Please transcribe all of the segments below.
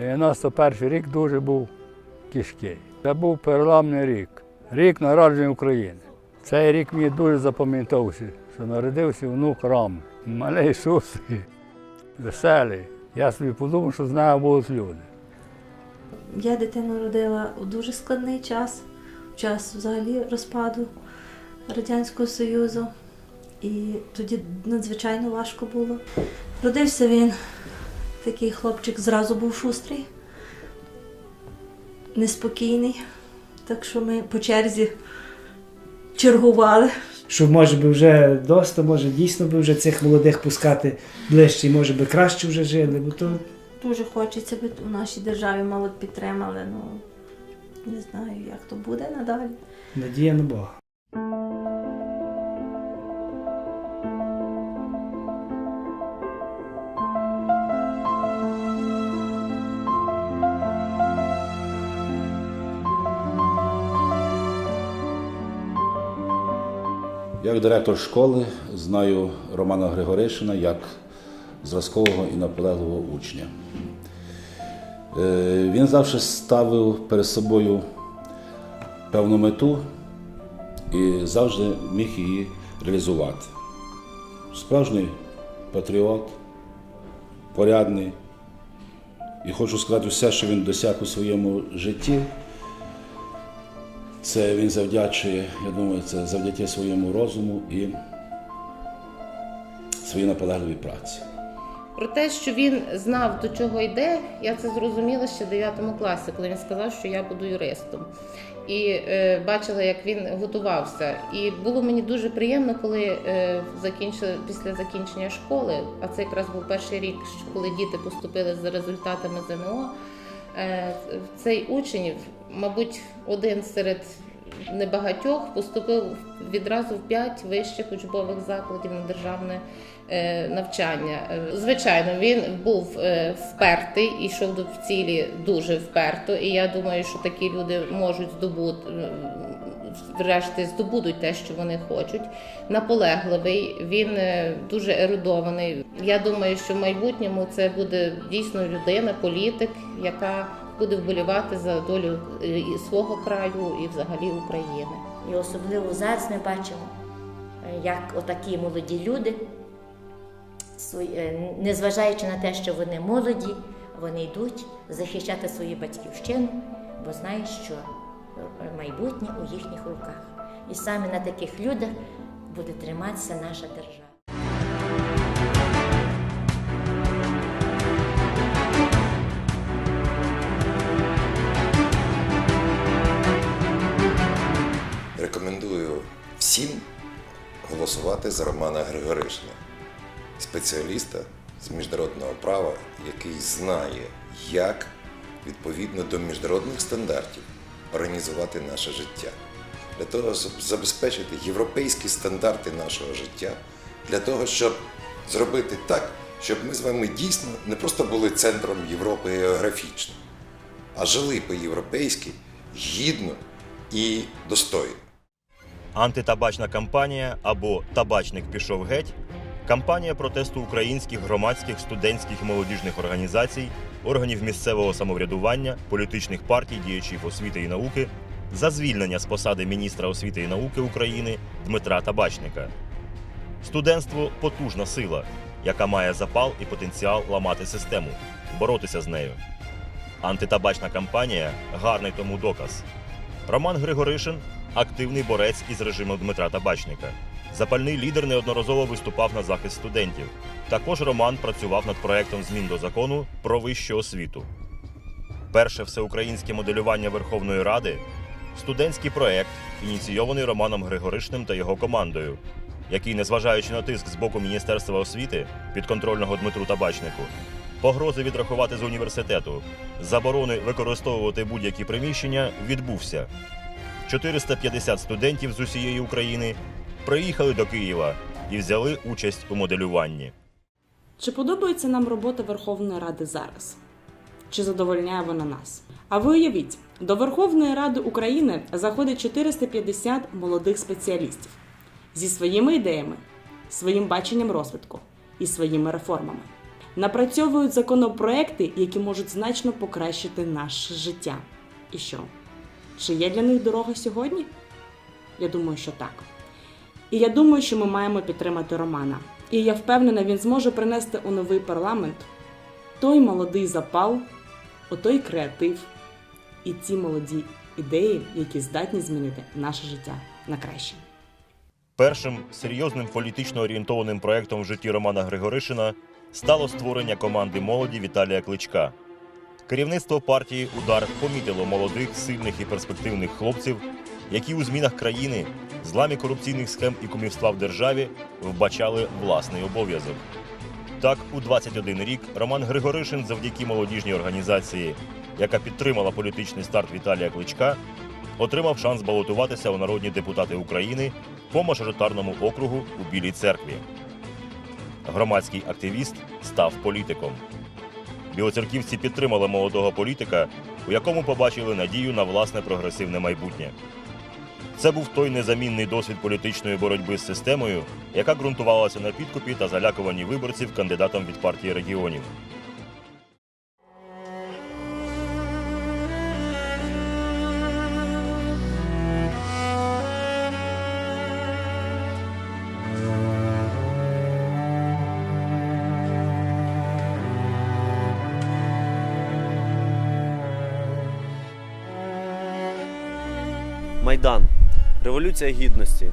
– 91 рік дуже був кишкий. Це був переламний рік, рік народження України. Цей рік мені дуже запам'ятався, що народився внук Рам, малий шустрий, веселий. Я собі подумав, що з нього будуть люди. Я дитину родила у дуже складний час, в час взагалі розпаду Радянського Союзу. І тоді надзвичайно важко було. Родився він, такий хлопчик зразу був шустрий, неспокійний. Так що ми по черзі чергували. Що може би вже доста, може дійсно би вже цих молодих пускати ближче, і може би краще вже жили, бо то Дуже хочеться би у нашій державі молодь підтримали. Ну не знаю, як то буде надалі. надія на Бога. Як директор школи знаю Романа Григоришина як зразкового і наполегливого учня. Е, Він завжди ставив перед собою певну мету і завжди міг її реалізувати. Справжній патріот, порядний. І хочу сказати, все, що він досяг у своєму житті, це він завдячує, я думаю, це завдяки своєму розуму і своїй наполегливій праці. Про те, що він знав, до чого йде, я це зрозуміла ще в 9 класі, коли він сказав, що я буду юристом. І е, бачила, як він готувався. І було мені дуже приємно, коли е, закінчили після закінчення школи, а це якраз був перший рік, коли діти поступили за результатами ЗНО. Е, цей учень, мабуть, один серед небагатьох поступив відразу в п'ять вищих учбових закладів на державне е, навчання. Е, Звичайно, він був впертий йшов до цілі дуже вперто. І я думаю, що такі люди можуть здобути. Врешті здобудуть те, що вони хочуть. Наполегливий, він е, дуже ерудований. Я думаю, що в майбутньому це буде дійсно людина, політик, яка буде вболівати за долю е, свого краю і взагалі України. І особливо зараз ми бачимо, е, як отакі молоді люди, незважаючи на те, що вони молоді, вони йдуть захищати свою батьківщину, бо знають, що майбутнє у їхніх руках. І саме на таких людях буде триматися наша держава. Рекомендую всім голосувати за Романа Григоришина, спеціаліста з міжнародного права, який знає, як відповідно до міжнародних стандартів організувати наше життя, для того, щоб забезпечити європейські стандарти нашого життя, для того, щоб зробити так, щоб ми з вами дійсно не просто були центром Європи географічно, а жили по-європейськи гідно і достойно. Антитабачна кампанія або Табачник пішов геть кампанія протесту українських громадських студентських молодіжних організацій, органів місцевого самоврядування, політичних партій, діячів освіти і науки за звільнення з посади міністра освіти і науки України Дмитра Табачника. Студентство потужна сила, яка має запал і потенціал ламати систему, боротися з нею. Антитабачна кампанія гарний тому доказ. Роман Григоришин активний борець із режимом Дмитра Табачника. Запальний лідер неодноразово виступав на захист студентів. Також Роман працював над проектом змін до закону про вищу освіту. Перше всеукраїнське моделювання Верховної Ради студентський проект, ініційований Романом Григоришним та його командою, який, незважаючи на тиск з боку Міністерства освіти, підконтрольного Дмитру Табачнику, погрози відрахувати з університету, заборони використовувати будь-які приміщення відбувся. 450 студентів з усієї України приїхали до Києва і взяли участь у моделюванні. Чи подобається нам робота Верховної Ради зараз? Чи задовольняє вона нас? А ви уявіть, до Верховної Ради України заходить 450 молодих спеціалістів зі своїми ідеями, своїм баченням розвитку і своїми реформами. Напрацьовують законопроекти, які можуть значно покращити наше життя. І що? Чи є для них дорога сьогодні? Я думаю, що так. І я думаю, що ми маємо підтримати Романа. І я впевнена, він зможе принести у новий парламент той молодий запал, отой креатив і ці молоді ідеї, які здатні змінити наше життя на краще. Першим серйозним політично орієнтованим проектом в житті Романа Григоришина стало створення команди молоді Віталія Кличка. Керівництво партії Удар помітило молодих, сильних і перспективних хлопців, які у змінах країни, зламі корупційних схем і кумівства в державі вбачали власний обов'язок. Так, у 21 рік Роман Григоришин завдяки молодіжній організації, яка підтримала політичний старт Віталія Кличка, отримав шанс балотуватися у народні депутати України по мажоритарному округу у Білій церкві. Громадський активіст став політиком. Білоцерківці підтримали молодого політика, у якому побачили надію на власне прогресивне майбутнє. Це був той незамінний досвід політичної боротьби з системою, яка ґрунтувалася на підкупі та залякуванні виборців кандидатом від партії регіонів. Майдан, Революція Гідності,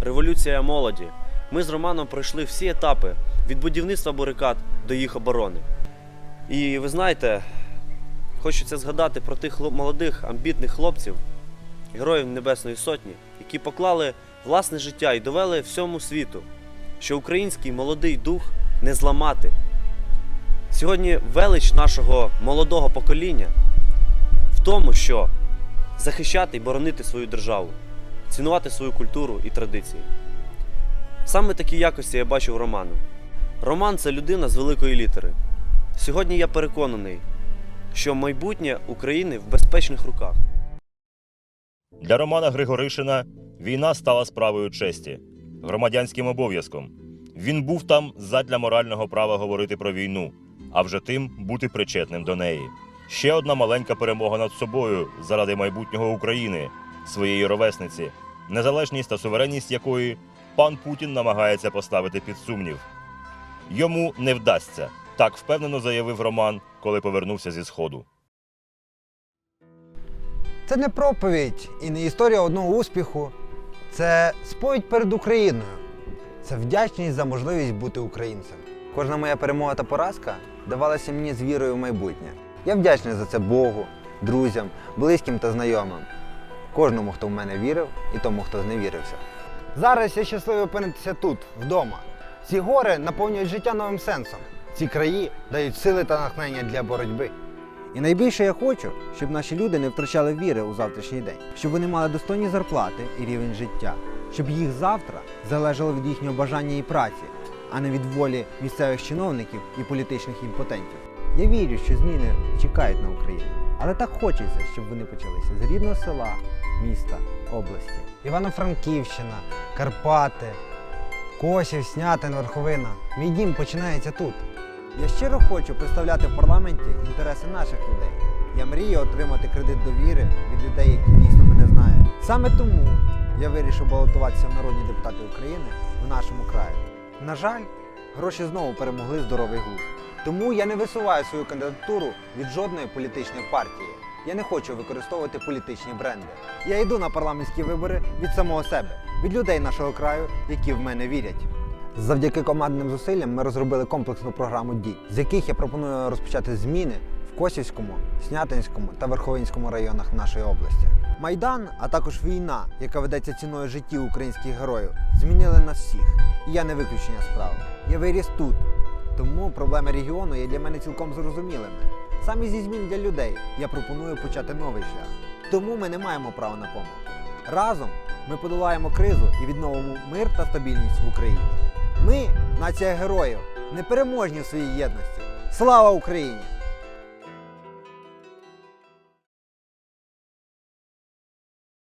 Революція молоді. Ми з Романом пройшли всі етапи від будівництва барикад до їх оборони. І ви знаєте, хочеться згадати про тих молодих амбітних хлопців, героїв Небесної Сотні, які поклали власне життя і довели всьому світу, що український молодий дух не зламати. Сьогодні велич нашого молодого покоління в тому, що захищати і боронити свою державу, цінувати свою культуру і традиції. Саме такі якості я бачу в Роману. Роман це людина з великої літери. Сьогодні я переконаний, що майбутнє України в безпечних руках. Для Романа Григоришина війна стала справою честі, громадянським обов'язком. Він був там задля морального права говорити про війну, а вже тим бути причетним до неї. Ще одна маленька перемога над собою заради майбутнього України, своєї ровесниці, незалежність та суверенність якої пан Путін намагається поставити під сумнів. Йому не вдасться, так впевнено заявив Роман, коли повернувся зі сходу. Це не проповідь і не історія одного успіху. Це сповідь перед Україною. Це вдячність за можливість бути українцем. Кожна моя перемога та поразка давалася мені з вірою в майбутнє. Я вдячний за це Богу, друзям, близьким та знайомим. Кожному, хто в мене вірив, і тому, хто зневірився. Зараз я щасливий опинитися тут, вдома. Ці гори наповнюють життя новим сенсом. Ці краї дають сили та натхнення для боротьби. І найбільше я хочу, щоб наші люди не втрачали віри у завтрашній день, щоб вони мали достойні зарплати і рівень життя, щоб їх завтра залежало від їхнього бажання і праці, а не від волі місцевих чиновників і політичних імпотентів. Я вірю, що зміни чекають на Україну, але так хочеться, щоб вони почалися з рідного села, міста, області. Івано-Франківщина, Карпати, Косів, Снятин, Верховина. Мій дім починається тут. Я щиро хочу представляти в парламенті інтереси наших людей. Я мрію отримати кредит довіри від людей, які дійсно мене знають. Саме тому я вирішив балотуватися в народні депутати України в нашому краї. На жаль, гроші знову перемогли здоровий глузд. Тому я не висуваю свою кандидатуру від жодної політичної партії. Я не хочу використовувати політичні бренди. Я йду на парламентські вибори від самого себе, від людей нашого краю, які в мене вірять. Завдяки командним зусиллям ми розробили комплексну програму дій, з яких я пропоную розпочати зміни в Косівському, Снятинському та Верховинському районах нашої області. Майдан, а також війна, яка ведеться ціною життів українських героїв, змінили нас всіх. І я не виключення справи. Я виріс тут. Тому проблеми регіону є для мене цілком зрозумілими. Саме зі змін для людей я пропоную почати новий шлях. Тому ми не маємо права на помилку. Разом ми подолаємо кризу і відновимо мир та стабільність в Україні. Ми, нація героїв, непереможні в своїй єдності. Слава Україні!